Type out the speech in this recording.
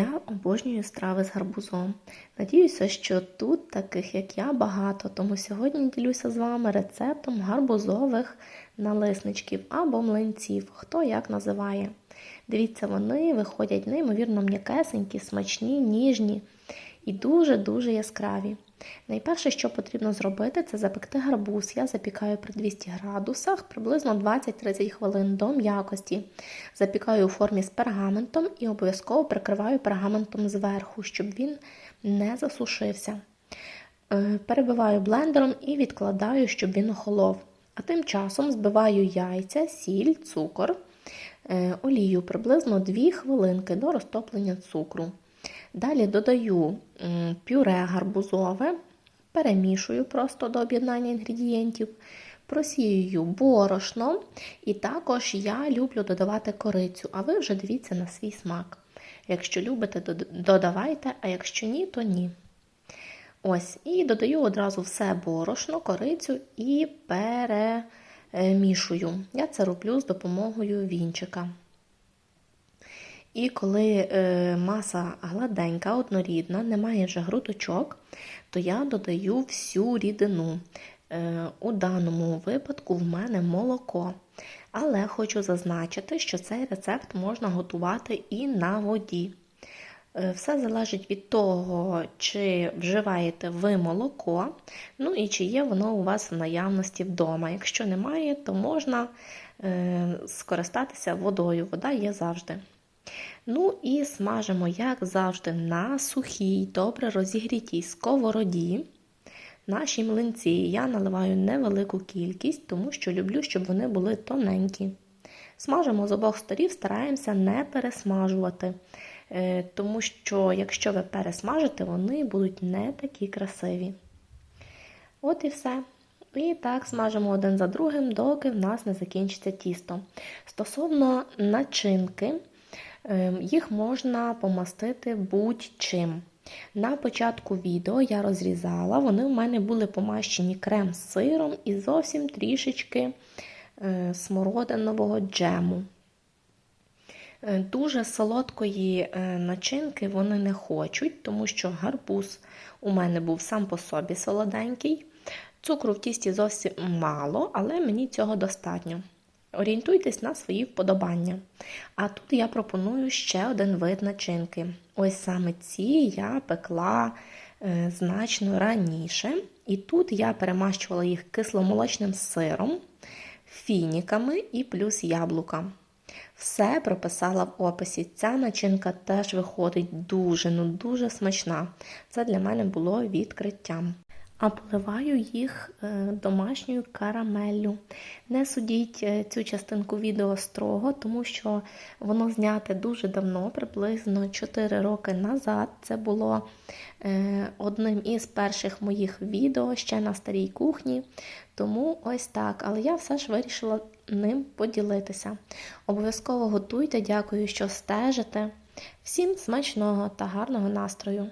Я обожнюю страви з гарбузом. Надіюся, що тут таких, як я, багато, тому сьогодні ділюся з вами рецептом гарбузових налисничків або млинців, хто як називає. Дивіться, вони виходять неймовірно м'якесенькі, смачні, ніжні і дуже-дуже яскраві. Найперше, що потрібно зробити, це запекти гарбуз. Я запікаю при 200 градусах приблизно 20-30 хвилин до м'якості. Запікаю у формі з пергаментом і обов'язково прикриваю пергаментом зверху, щоб він не засушився. Е, Перебиваю блендером і відкладаю, щоб він охолов. А тим часом збиваю яйця, сіль, цукор, е, олію приблизно 2 хвилинки до розтоплення цукру. Далі додаю пюре гарбузове, перемішую просто до об'єднання інгредієнтів, просіюю борошно, і також я люблю додавати корицю, а ви вже дивіться на свій смак. Якщо любите, додавайте, а якщо ні, то ні. Ось, і додаю одразу все борошно, корицю і перемішую. Я це роблю з допомогою вінчика. І коли е, маса гладенька, однорідна, немає вже грудочок, то я додаю всю рідину. Е, у даному випадку в мене молоко. Але хочу зазначити, що цей рецепт можна готувати і на воді. Е, Все залежить від того, чи вживаєте ви молоко, ну і чи є воно у вас в наявності вдома. Якщо немає, то можна скористатися водою. Вода є завжди. Ну і смажимо, як завжди, на сухій, добре розігрітій сковороді. Наші млинці я наливаю невелику кількість, тому що люблю, щоб вони були тоненькі. Смажимо з обох сторін, стараємося не пересмажувати, е, тому що якщо ви пересмажите, вони будуть не такі красиві. От і все. І так смажимо один за другим, доки в нас не закінчиться тісто. Стосовно начинки, їх можна помастити будь-чим. На початку відео я розрізала, вони в мене були помащені крем з сиром і зовсім трішечки е, смородинового джему. Е, Дуже солодкої е, начинки вони не хочуть, тому що гарбуз у мене був сам по собі солоденький. Цукру в тісті зовсім мало, але мені цього достатньо. Орієнтуйтесь на свої вподобання. А тут я пропоную ще один вид начинки. Ось саме ці я пекла е, значно раніше. І тут я перемащувала їх кисломолочним сиром, фініками і плюс яблука. Все прописала в описі. Ця начинка теж виходить дуже, ну дуже смачна. Це для мене було відкриттям. А поливаю їх е, домашньою карамеллю. Не судіть е, цю частинку відео строго, тому що воно зняте дуже давно, приблизно 4 роки назад. Це було е, одним із перших моїх відео ще на старій кухні. Тому ось так. Але я все ж вирішила ним поділитися. Обов'язково готуйте, дякую, що стежите. Всім смачного та гарного настрою!